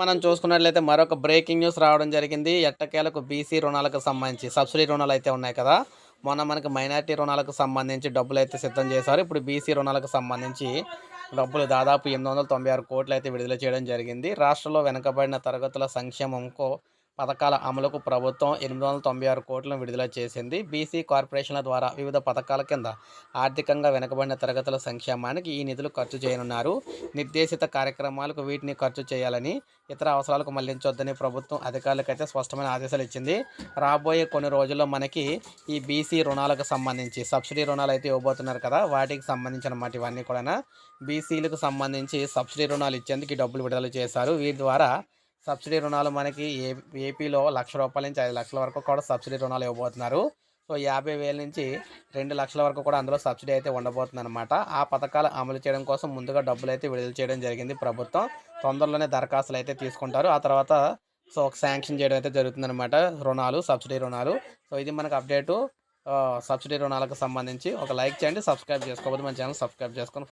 మనం చూసుకున్నట్లయితే మరొక బ్రేకింగ్ న్యూస్ రావడం జరిగింది. ఎట్టకేలకు బీసీ రుణాలకు సంబంధించి సబ్సిడీ రుణాలు అయితే ఉన్నాయి కదా. మొన్న మనకి మైనార్టీ రుణాలకు సంబంధించి డబ్బులు అయితే సిద్ధం చేశారు. ఇప్పుడు బీసీ రుణాలకు సంబంధించి డబ్బులు దాదాపు ఎనిమిది వందల తొంభై ఆరు కోట్లు అయితే విడుదల చేయడం జరిగింది. రాష్ట్రంలో వెనుకబడిన తరగతుల సంక్షేమంకు పథకాల అమలుకు ప్రభుత్వం ఎనిమిది వందల తొంభై ఆరు కోట్లను విడుదల చేసింది. బీసీ కార్పొరేషన్ల ద్వారా వివిధ పథకాల కింద ఆర్థికంగా వెనుకబడిన తరగతుల సంక్షేమానికి ఈ నిధులు ఖర్చు చేయనున్నారు. నిర్దేశిత కార్యక్రమాలకు వీటిని ఖర్చు చేయాలని ఇతర అవసరాలకు మళ్ళించొద్దని ప్రభుత్వం అధికారులకైతే స్పష్టమైన ఆదేశాలు ఇచ్చింది. రాబోయే కొన్ని రోజుల్లో మనకి ఈ బీసీ రుణాలకు సంబంధించి సబ్సిడీ రుణాలు అయితే ఇవ్వబోతున్నారు కదా వాటికి సంబంధించిన మాట ఇవన్నీ కూడా బీసీలకు సంబంధించి సబ్సిడీ రుణాలు ఇచ్చేందుకు డబ్బులు విడుదల చేశారు. వీటి ద్వారా సబ్సిడీ రుణాలు మనకి ఏ ఏపీలో లక్ష రూపాయల నుంచి ఐదు లక్షల వరకు కూడా సబ్సిడీ రుణాలు ఇవ్వబోతున్నారు. సో యాభై వేల నుంచి రెండు లక్షల వరకు కూడా అందులో సబ్సిడీ అయితే ఉండబోతుంది అనమాట ఆ పథకాలు అమలు చేయడం కోసం ముందుగా డబ్బులు అయితే విడుదల చేయడం జరిగింది ప్రభుత్వం. తొందరలోనే దరఖాస్తులు అయితే తీసుకుంటారు. ఆ తర్వాత సో ఒక శాంక్షన్ చేయడం అయితే జరుగుతుందన్నమాట. రుణాలు సబ్సిడీ రుణాలు. సో ఇది మనకు అప్డేటు. సబ్సిడీ రుణాలకు సంబంధించి ఒక లైక్ చేయండి సబ్స్క్రైబ్ చేసుకోకపోతే మన ఛానల్ సబ్స్క్రైబ్ చేసుకొని